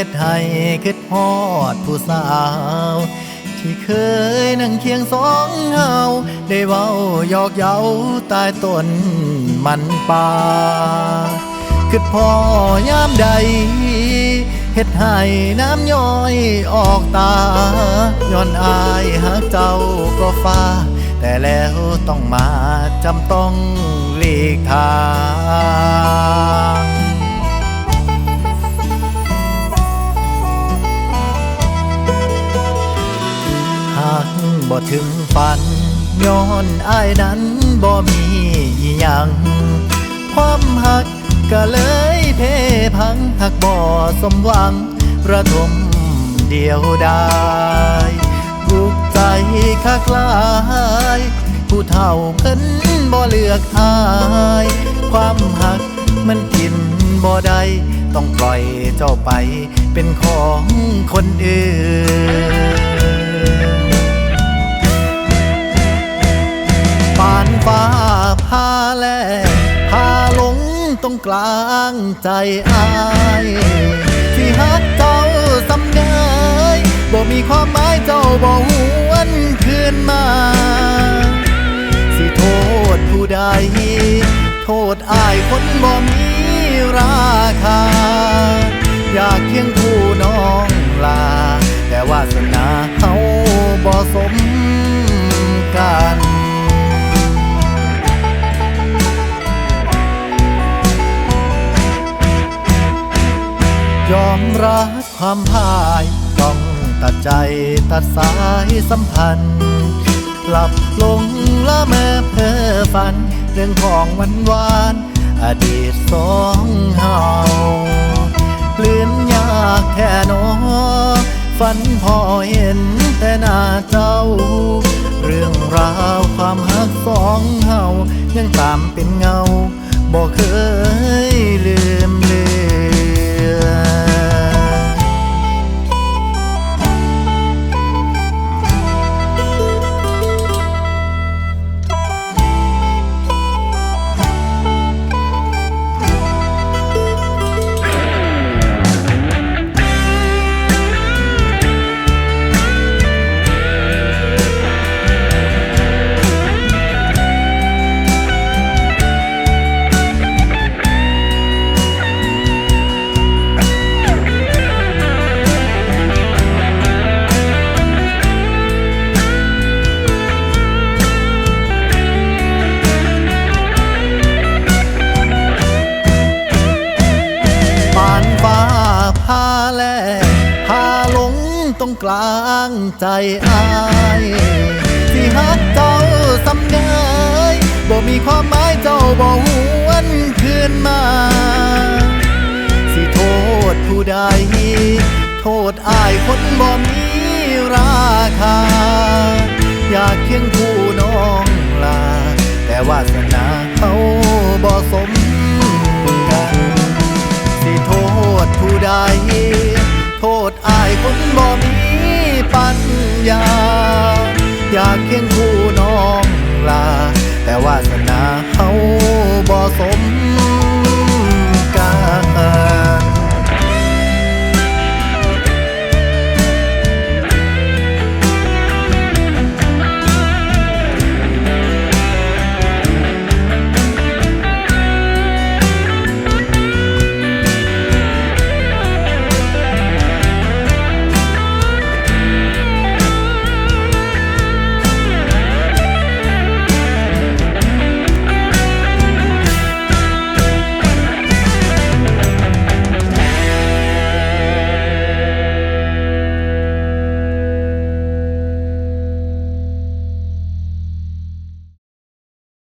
ป่าแล้วเฮ็ดให้คิดฮอดผู้สาว ที่เคยนั่งเคียงสองเฮาได้เว้าหยอกเย้าตายต้นมันป่าคือพ่อยามใดเฮ็ดให้น้ำย้อยออกตา ย้อนอายหากเจ้าก็ฟ้า แต่แล้วต้องมาจำต้องหลีกทาง บ่ถึงฝัน ย้อนอายนั้นบ่มีอิหยัง ความหักก็เลยเพพังหักบ่สมหวัง ระทมเดียวดายบุกใจคักลาย ผู้เฒ่าเพิ่นบ่เลือกอาย ความหักมันกินบ่ได้ต้องปล่อยเจ้าไปเป็นของคนอื่น พาแลพาหลงตรงกลางใจอายที่ฮักเจ้าสำเนยบ่มีความหมายเจ้าบ่หวนคืนมา สิโทษผู้ใด โทษอายคนบ่มี อมรับความพ่ายต้องตัดใจตัดสายสัมพันธ์หลับลงละเมอเพ้อฝัน เรื่องของวันวานอดีตสองเฮาเลื่อนยากแค่นอฝันพอเห็นแต่หน้าเจ้า เรื่องราวความหักสองเฮายังตามเป็นเงาบ่เคยลืมาแลพาหลงตรงกลางใจอายที่ฮักเจ้าสำเนยบ่มีความหมายเจ้าบ่หวนคืนมา สิโทษผู้ใด โทษอายคนบ่มีราคา อยากเคียงคู่น้องลา แต่วาสนาเขา ใด โทษอายคนบ่มีปัญญา อยากเคียงคู่น้อง